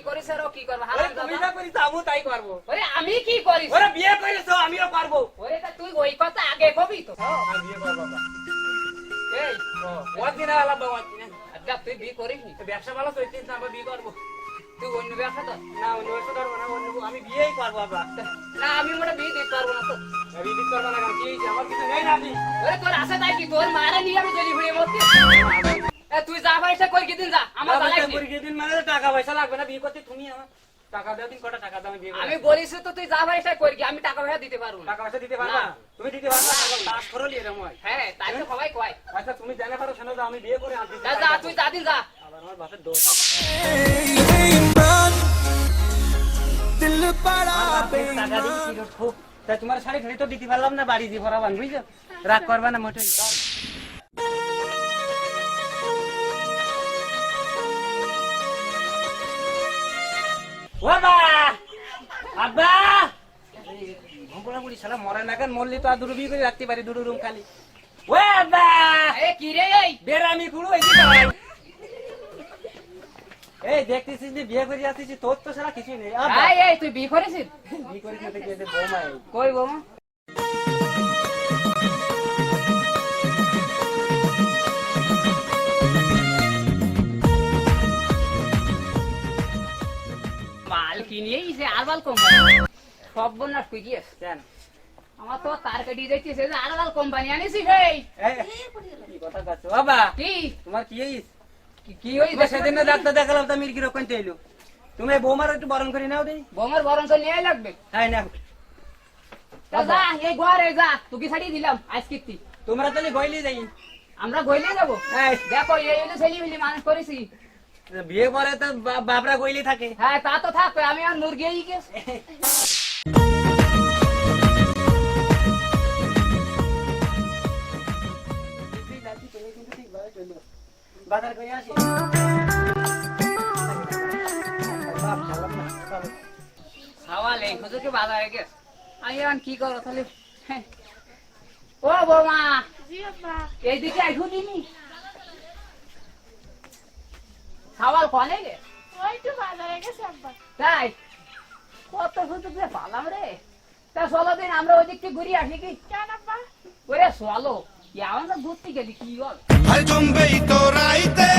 করিস আর কি করবে? হারাম তুমি যা করিস আমিও তাই করব। ওরে আমি কি করিস ওরে বিয়ে করেছ আমিও পারব ওরে তা তুই ওই কথা আগে কবি তো। আমি বিয়ে করব বাবা। এই ওর দিনে আলাপ বাবা দিনে। আজ্ঞা তুই বিয়ে করিস নি? ব্যবসা ভালো চলছে না বিয়ে করব। তুই অন্য ব্যবসা তো না অন্য ব্যবসা করব না অন্য আমি বিয়েই করব বাবা। না আমি মোটা বিয়ে দিতে পারব না তো। বিয়ে দিতে পারব না কি আমার কিছু নেই না আপনি ওরে তোর আশা তাই কি? তোর মারা নিয়ে আমি জলি ভিড়ে মরতে তুই যা পয়সা দিন যা। আমার দিন মানে টাকা পয়সা লাগবে না বিয়ে করতে তুমি আমার টাকা দিতে পারব টাকা দিতে তুমি জানা পারো আমি বিয়ে করে হ্যাঁ? আচ্ছা, যা তুই যা দিন যা। তোমার শাড়ি ঠাড়ি তো দিতে পারলাম না বাড়ি দিয়ে ভরা বুঝছ রাগ করবা না মোটে বুড়ি শালা মরে না কেন মরলি তো আর দুটো বিয়ে করে রাখতে পারি দুটো রুম খালি। ও আব্বা এ কি রে এই? বেরামি কুড়ু এই এই দেখতেছিস যে বিয়ে করে আসছিস তোর তো সারা কিছুই নেই। আব্বা। এই তুই বিয়ে করেছিস? বিয়ে বৌমা কই বৌমা? মাল কিনিয়েই সে আর বাল কোম্পানি। সব বন্যাস তুই গিয়েস কেন? আমার তো তার যাচ্ছিস এই যে আর বাল কোম্পানি এই এই, কি কথা কচ্ছ? বাবা কি? তোমার কি হইস কি- তোমার সেদিন না ডাক্তার দেখালাম তো মির্গি রকম চাইলো তুমি বৌমার একটু বরণ করে নাও দিই। বৌমার বরং তো নিয়ে লাগবে। তাই না তা যা এই ঘরে যা তোকে ছাড়িয়ে দিলাম আজ কীর্তি তোমরা তাহলে গইলি যাই। আমরা গইলে যাব। এই, দেখো এই হলো ছেলে মিলি মানুষ করেছি। বিয়ে পরে তো বা- বাপরা গইলি থাকে। হ্যাঁ তা তো থাকবে আমি আর মুরগি গেছ। বাজার করে আসি। বাপ ঝালাম না, চলো। খাওয়া লেন হুজুরকে বাজারে গেছ। আমি এখন কি করো তাহলে? হ্যাঁ। ও বৌমা এইদিকে আইসু দিনি খাওয়াল কনে গে? তাই? কত সুযোগ রে পালাম রে। তা চলো দিন আমরা ওই দিককে ঘুরে আসি কি? ওরে চলো। ভাই জমবেই তো রাইতে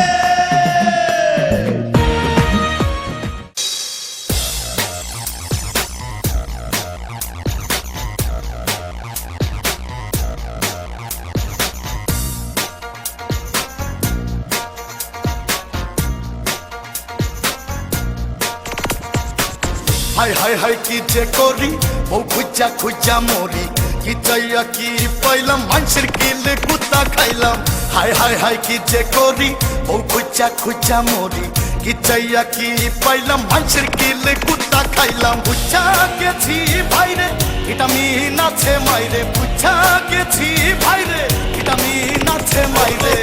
হাই হাই হাই কি যে করি বউ খুঁজা খুঁজা মরি কি চাইয়া কি পাইলাম? মানুষের কিলে, কুত্তা খাইলাম। হাই হাই হাই, কি যে করি? ও খুচা খুচা মরি। কি চাইয়া কি পাইলাম? মানুষের কিলে, কুত্তা খাইলাম। বুঝা গেছি ভাইরে, ভিটামিন আছে মাইরে। বুঝা গেছি ভাইরে, ভিটামিন আছে মাইরে।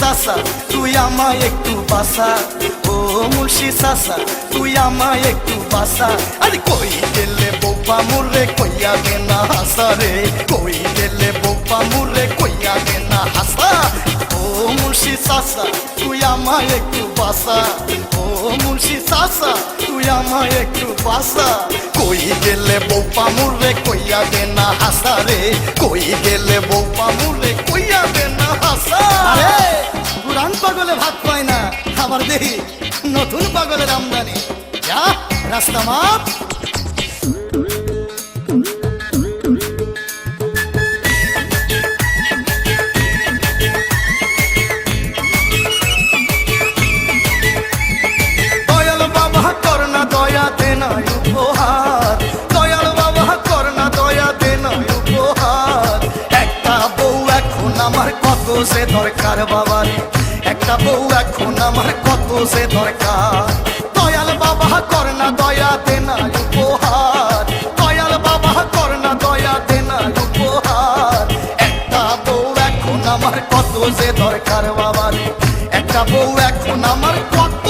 সাসা তুই আমায় একটু বাসা ও মুর্শি সাসা তুই আমায় একটু বাসা আরে কই গেলে বোপা মুরে কইয়া গে না হাসা রে। কই গেলে বোপা মুরে কইয়া গে না হাসা। ও মুর্শি সাসা তুই আমায় একটু বাসা। ও মুর্শি সাসা তুই আমায় একটু বাসা। কই গেলে বোপা মুরে কইয়া গে না হাসা রে? কই গেলে বোপা মুরে কইয়া গে না হাসা? আরে পুরান পাগলে ভাত পায় না, খাবার দেহি। নতুন পাগলের আমদানি। যা, রাস্তা মাপ। দরকার বাবার। একটা বউ এখন আমার কত সে দরকার। দয়াল বাবা করনা দয়া দে না উপহার। দয়াল বাবা করনা দয়া দে না উপহার। একটা বউ এখন আমার কত যে দরকার বাবারে। একটা বউ এখন আমার কত